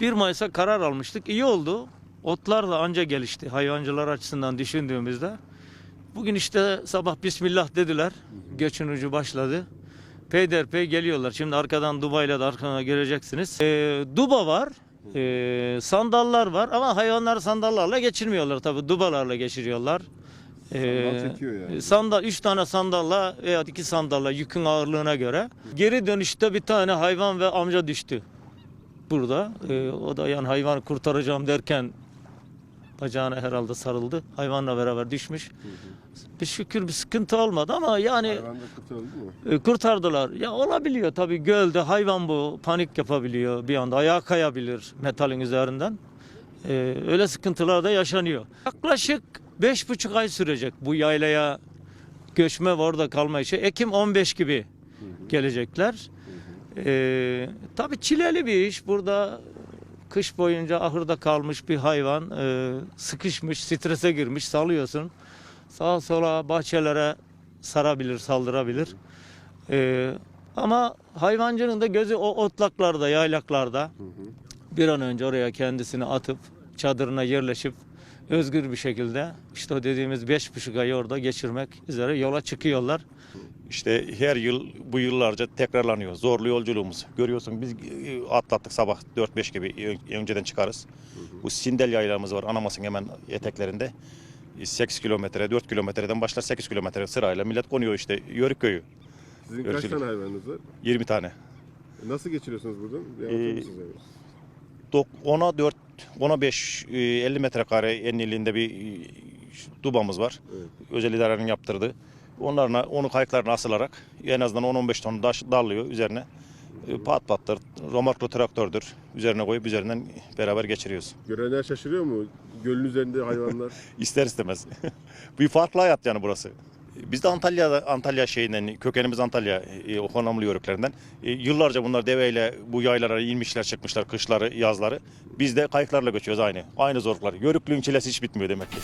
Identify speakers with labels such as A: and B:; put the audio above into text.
A: 1 Mayıs'a karar almıştık. İyi oldu. Otlar da anca gelişti hayvancılar açısından düşündüğümüzde. Bugün işte sabah Bismillah dediler. Göçün ucu başladı. Peyderpey geliyorlar. Şimdi arkadan Dubai'yle de arkana göreceksiniz. Ee, Duba var. Ee, sandallar var ama hayvanlar sandallarla geçirmiyorlar tabii. Dubalarla geçiriyorlar. Ee,
B: Sandal çekiyor yani.
A: Sandal, üç tane sandalla veya iki sandalla yükün ağırlığına göre. Geri dönüşte bir tane hayvan ve amca düştü burada. Ee, o da yani hayvanı kurtaracağım derken bacağına herhalde sarıldı. Hayvanla beraber düşmüş. Bir şükür bir sıkıntı olmadı ama yani
B: mı?
A: e, kurtardılar. Ya olabiliyor tabii gölde hayvan bu panik yapabiliyor bir anda ayağa kayabilir metalin üzerinden. Ee, öyle sıkıntılar da yaşanıyor. Yaklaşık beş buçuk ay sürecek bu yaylaya göçme ve orada kalma işi. Ekim 15 gibi gelecekler. Ee, tabii çileli bir iş. Burada kış boyunca ahırda kalmış bir hayvan e, sıkışmış, strese girmiş, salıyorsun. Sağa sola bahçelere sarabilir, saldırabilir. Ee, ama hayvancının da gözü o otlaklarda, yaylaklarda bir an önce oraya kendisini atıp çadırına yerleşip özgür bir şekilde işte o dediğimiz beş buçuk ayı orada geçirmek üzere yola çıkıyorlar.
C: İşte her yıl bu yıllarca tekrarlanıyor. Zorlu yolculuğumuz. Görüyorsun biz e, atlattık sabah 4-5 gibi önceden çıkarız. Bu Sindel yaylamız var Anamas'ın hemen eteklerinde. 8 kilometre, 4 kilometreden başlar 8 kilometre sırayla millet konuyor işte Yörük köyü.
B: Sizin kaç
C: Görüşürüz.
B: tane hayvanınız var?
C: 20 tane.
B: E, Nasıl geçiriyorsunuz buradan? Bir
C: Ee,
B: mısınız yani?
C: Dok- 10'a 4, 10'a 5, e, 50 metrekare enliliğinde bir e, dubamız var.
B: Evet.
C: Özel idarenin yaptırdığı. Onlarla, onu kayıklarına asılarak en azından 10-15 ton daş darlıyor üzerine. E, Pat pattır, romorklu traktördür. Üzerine koyup üzerinden beraber geçiriyoruz.
B: Görenler şaşırıyor mu? Gölün üzerinde hayvanlar.
C: İster istemez. bir farklı hayat yani burası. Biz de Antalya'da Antalya şeyinden kökenimiz Antalya e, o Honamlı yörüklerinden. E, yıllarca bunlar deveyle bu yaylara inmişler çıkmışlar kışları yazları. Biz de kayıklarla göçüyoruz aynı. Aynı zorluklar. Yörüklüğün çilesi hiç bitmiyor demek ki.